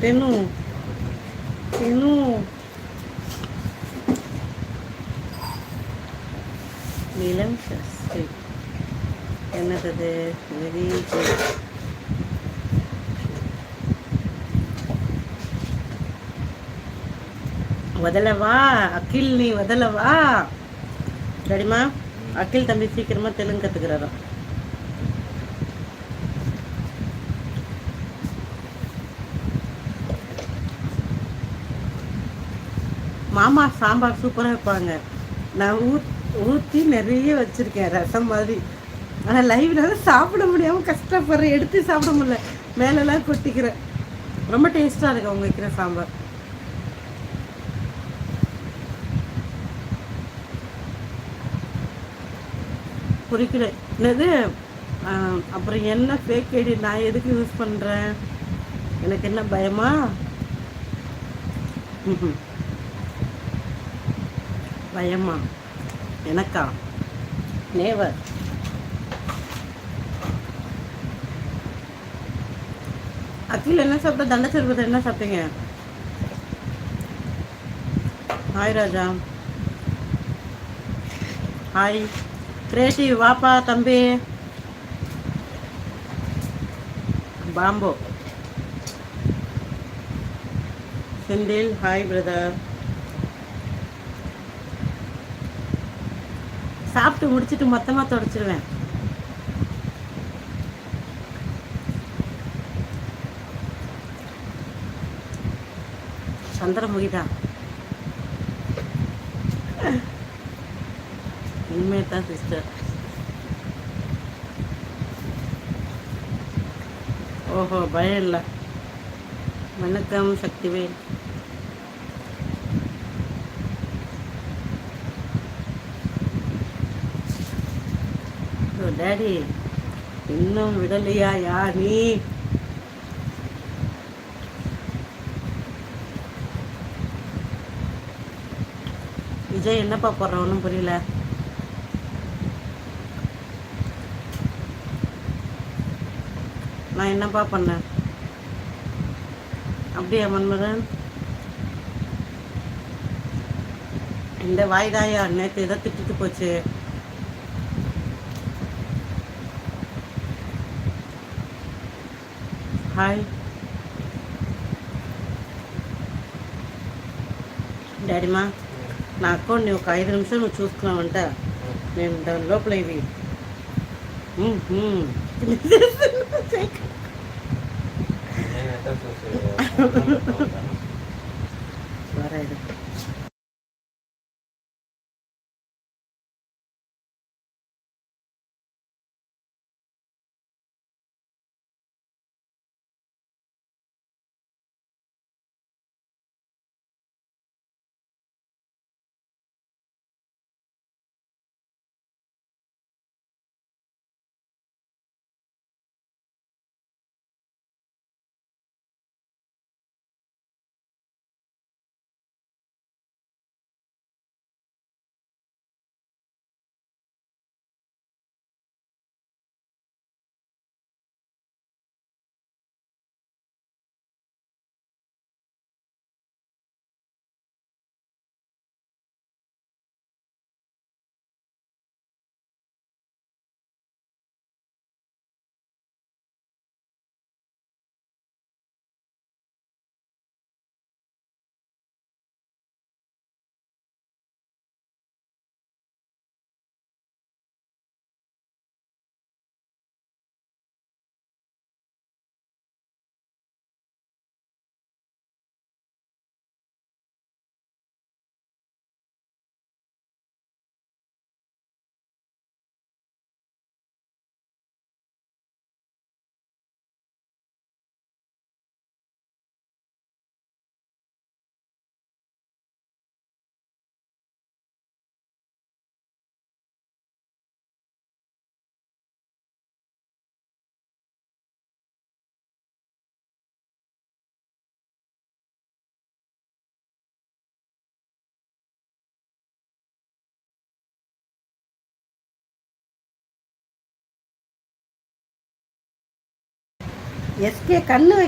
தெனு தெனு நிலம் சஷ்டி என்னது very good வதலவா அகில் நீ வதலவா? சரிம்மா? அகில் தம்பி சீக்கிரமா தெலுங்கு கத்துக்கிறாராம். மாமா சாம்பார் சூப்பராக வைப்பாங்க. நான் ஊத் ஊற்றி நிறைய வச்சுருக்கேன் ரசம் மாதிரி. ஆனால் லைவ்னால சாப்பிட முடியாமல் கஷ்டப்படுறேன். எடுத்து சாப்பிட முடியல. மேலெல்லாம் கொட்டிக்கிறேன். ரொம்ப டேஸ்ட்டாக இருக்கு அவங்க வைக்கிற சாம்பார். குறிக்கல என்னது? அப்புறம் என்ன ஃபேக் ஐடி நான் எதுக்கு யூஸ் பண்ணுறேன் எனக்கு என்ன பயமா? ம்ஹும். பயமா? எனக்கா? நேவர் அகில் என்ன சாப்பிட்ட? தண்ட சர்பத்தை என்ன சாப்பிட்டீங்க? ஹாய் ராஜா. ஹாய் கிரியேட்டிவ் வாப்பா தம்பி. பாம்போ. செந்தில் ஹாய் பிரதர் சாப்பிட்டு முடிச்சுட்டு மொத்தமாக தொடச்சிடுவேன் சந்திரமுகிதா உண்மையை தான் சிஸ்டர் ஓஹோ பயம் இல்லை. வணக்கம் சக்திவேல் டேடி இன்னும் விடலையா யா நீ? விஜய் என்னப்பா போடுற ஒன்றும் புரியல. நான் என்னப்பா பண்ணேன்? அப்படியா மன்மதன்? இந்த வாய்தாயா நேற்று எதை திட்டுட்டு போச்சு. హాయ్ డాడీమా నా అకౌంట్ నువ్వు ఒక ఐదు నిమిషాలు నువ్వు చూసుకున్నావంట నేను దాని లోపల ఇవి எஸ்கே கண்ணு